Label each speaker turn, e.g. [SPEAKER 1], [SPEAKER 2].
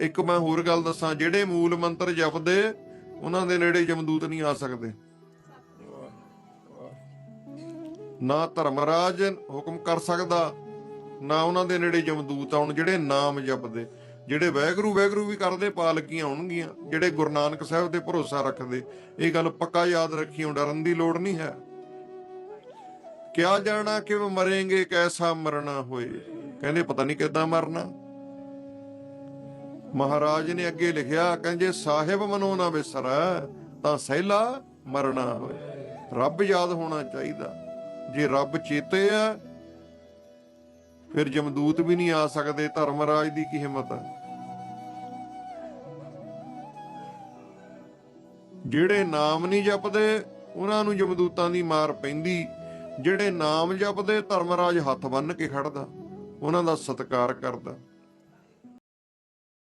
[SPEAKER 1] ਇੱਕ ਮੈਂ ਹੋਰ ਗੱਲ ਦੱਸਾਂ, ਜਿਹੜੇ ਮੂਲ ਮੰਤਰ ਜਪਦੇ, ਉਹਨਾਂ ਦੇ ਨੇੜੇ ਜਮਦੂਤ ਨਹੀਂ ਆ ਸਕਦੇ। ਨਾ ਧਰਮਰਾਜ ਹੁਕਮ ਕਰ ਸਕਦਾ, ਨਾ ਉਹਨਾਂ ਦੇ ਨੇੜੇ ਜਮਦੂਤ ਆਉਣ, ਜਿਹੜੇ ਨਾਮ ਜਪਦੇ। ਜਿਹੜੇ ਵੈਗਰੂ ਵੈਗਰੂ ਵੀ ਕਰਦੇ, ਪਾਲਕੀਆਂ ਆਉਣਗੀਆਂ, ਜਿਹੜੇ ਗੁਰੂ ਨਾਨਕ ਸਾਹਿਬ ਤੇ ਭਰੋਸਾ ਰੱਖਦੇ। ਇਹ ਗੱਲ ਪੱਕਾ ਯਾਦ ਰੱਖਿਓ, ਡਰਨ ਦੀ ਲੋੜ ਨਹੀਂ ਹੈ। ਕਿਆ ਜਾਣਾ ਕਿ ਮਰेंगे ਕੈਸਾ ਮਰਨਾ ਹੋਏ। ਕਹਿੰਦੇ ਪਤਾ ਨਹੀਂ ਕਿਦਾਂ ਮਰਨਾ। ਮਹਾਰਾਜ ਨੇ ਅੱਗੇ ਲਿਖਿਆ, ਕਹਿੰਦੇ, ਸਾਹਿਬ ਮਨੋ ਨਾ ਵਿਸਰੈ, ਤਾਂ ਸਹਿਲਾ ਮਰਨਾ ਹੋਏ ਰੱਬ ਯਾਦ ਹੋਣਾ ਚਾਹੀਦਾ। ਜੇ ਰੱਬ ਚੇਤੇ ਆ, ਫਿਰ ਜਮਦੂਤ ਵੀ ਨਹੀਂ ਆ ਸਕਦੇ, ਧਰਮਰਾਜ ਦੀ ਕੀ ਹਿੰਮਤ ਹੈ ਜਿਹੜੇ ਨਾਮ ਨਹੀਂ ਜਪਦੇ, ਉਹਨਾਂ ਨੂੰ ਜਮਦੂਤਾਂ ਦੀ ਮਾਰ ਪੈਂਦੀ। ਜਿਹੜੇ ਨਾਮ ਜਪਦੇ, ਧਰਮਰਾਜ ਹੱਥ ਬੰਨ ਕੇ ਖੜਦਾ ਉਹਨਾਂ ਦਾ ਸਤਿਕਾਰ ਕਰਦਾ।